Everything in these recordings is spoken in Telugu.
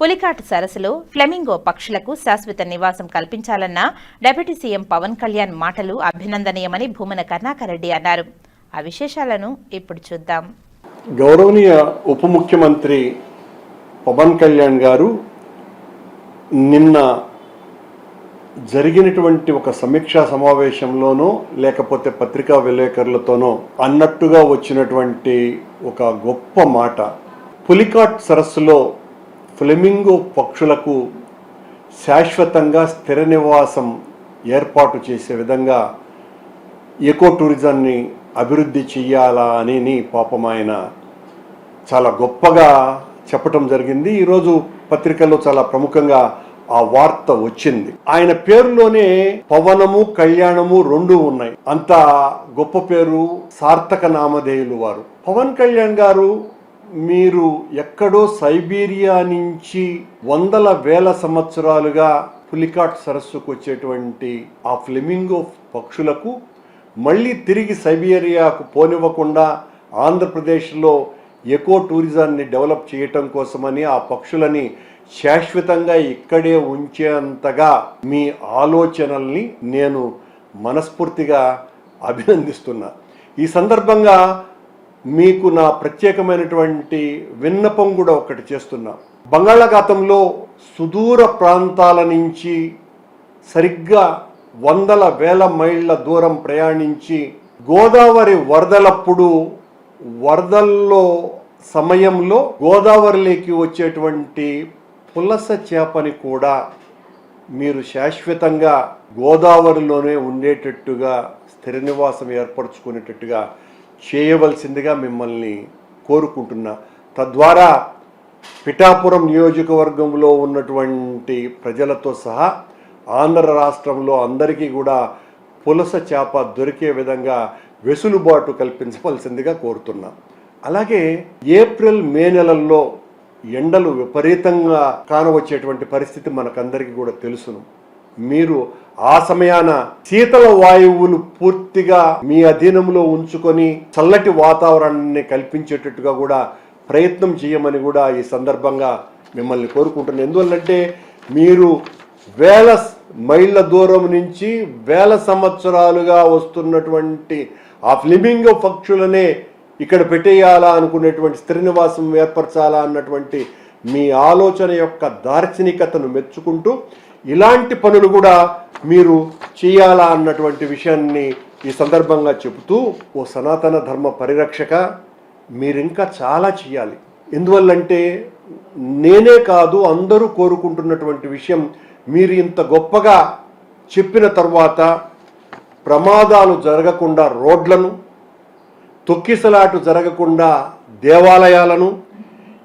పులికాట్ సరస్సులో ఫ్లెమింగో పక్షులకు శాశ్వత నివాసం కల్పించాలన్న డిప్యూటీ సీఎం పవన్ కళ్యాణ్ మాటలు అభినందనీయమని భూమన కరుణాకర్ రెడ్డి అన్నారు. ఆ విశేషాలను ఇప్పుడు చూద్దాం. గౌరవనీయ ఉప ముఖ్యమంత్రి పవన్ కళ్యాణ్ గారు నిన్న జరిగినటువంటి ఒక సమీక్షా సమావేశంలోనో లేకపోతే పత్రికా విలేకరులతోనో అన్నట్టుగా వచ్చినటువంటి ఒక గొప్ప మాట. పులికాట్ సరస్సులో ఫ్లెమింగో పక్షులకు శాశ్వతంగా స్థిర నివాసం ఏర్పాటు చేసే విధంగా ఎకో టూరిజాన్ని అభివృద్ధి చెయ్యాలా అని పాపం ఆయన చాలా గొప్పగా చెప్పటం జరిగింది. ఈరోజు పత్రికల్లో చాలా ప్రముఖంగా ఆ వార్త వచ్చింది. ఆయన పేరులోనే పవనము కళ్యాణము రెండు ఉన్నాయి. అంత గొప్ప పేరు సార్థక నామధేయులు వారు. పవన్ కళ్యాణ్ గారు మీరు ఎక్కడో సైబీరియా నుంచి వందల వేల సంవత్సరాలుగా పులికాట్ సరస్సుకు వచ్చేటువంటి ఆ ఫ్లెమింగో పక్షులకు మళ్ళీ తిరిగి సైబీరియాకు పోనివ్వకుండా ఆంధ్రప్రదేశ్లో ఎకో టూరిజాన్ని డెవలప్ చేయటం కోసమని ఆ పక్షులని శాశ్వతంగా ఇక్కడే ఉంచేంతగా మీ ఆలోచనల్ని నేను మనస్ఫూర్తిగా అభినందిస్తున్నా. ఈ సందర్భంగా మీకు నా ప్రత్యేకమైనటువంటి విన్నపం కూడా ఒకటి చేస్తున్నా. బంగాళాఖాతంలో సుదూర ప్రాంతాల నుంచి సరిగ్గా వందల వేల మైళ్ళ దూరం ప్రయాణించి గోదావరి వరదలప్పుడు వరదల్లో సమయంలో గోదావరిలోకి వచ్చేటువంటి పులస చేపని కూడా మీరు శాశ్వతంగా గోదావరిలోనే ఉండేటట్టుగా స్థిర నివాసం ఏర్పరచుకునేటట్టుగా చేయవలసిందిగా మిమ్మల్ని కోరుకుంటున్నా. తద్వారా పిఠాపురం నియోజకవర్గంలో ఉన్నటువంటి ప్రజలతో సహా ఆంధ్ర రాష్ట్రంలో అందరికీ కూడా పులస చేప దొరికే విధంగా వెసులుబాటు కల్పించవలసిందిగా కోరుతున్నా. అలాగే ఏప్రిల్ మే నెలల్లో ఎండలు విపరీతంగా కానవచ్చేటువంటి పరిస్థితి మనకందరికీ కూడా తెలుసును. మీరు ఆ సమయాన శీతల వాయువులు పూర్తిగా మీ అధీనంలో ఉంచుకొని చల్లటి వాతావరణాన్ని కల్పించేటట్టుగా కూడా ప్రయత్నం చేయమని కూడా ఈ సందర్భంగా మిమ్మల్ని కోరుకుంటున్నాను. ఎందువల్లంటే మీరు వేల మైళ్ళ దూరం నుంచి వేల సంవత్సరాలుగా వస్తున్నటువంటి ఆ ఫ్లిమింగ్ పక్షులనే ఇక్కడ పెట్టేయాలా అనుకునేటువంటి స్థిర నివాసం ఏర్పరచాలా అన్నటువంటి మీ ఆలోచన యొక్క దార్శనికతను మెచ్చుకుంటూ ఇలాంటి పనులు కూడా మీరు చేయాలా అన్నటువంటి విషయాన్ని ఈ సందర్భంగా చెబుతూ ఓ సనాతన ధర్మ పరిరక్షక మీరు ఇంకా చాలా చేయాలి. ఎందువల్లంటే నేనే కాదు అందరూ కోరుకుంటున్నటువంటి విషయం మీరు ఇంత గొప్పగా చెప్పిన తర్వాత ప్రమాదాలు జరగకుండా రోడ్లను తొక్కిసలాటు జరగకుండా దేవాలయాలను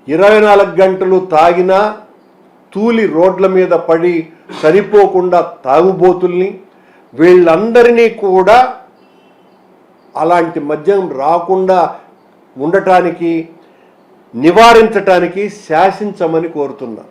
ఇరవై నాలుగు గంటలు తాగినా తూలి రోడ్ల మీద పడి చనిపోకుండా తాగుబోతుల్ని వీళ్ళందరినీ కూడా అలాంటి మద్యం రాకుండా ఉండటానికి నివారించటానికి శాసించమని కోరుతున్నా.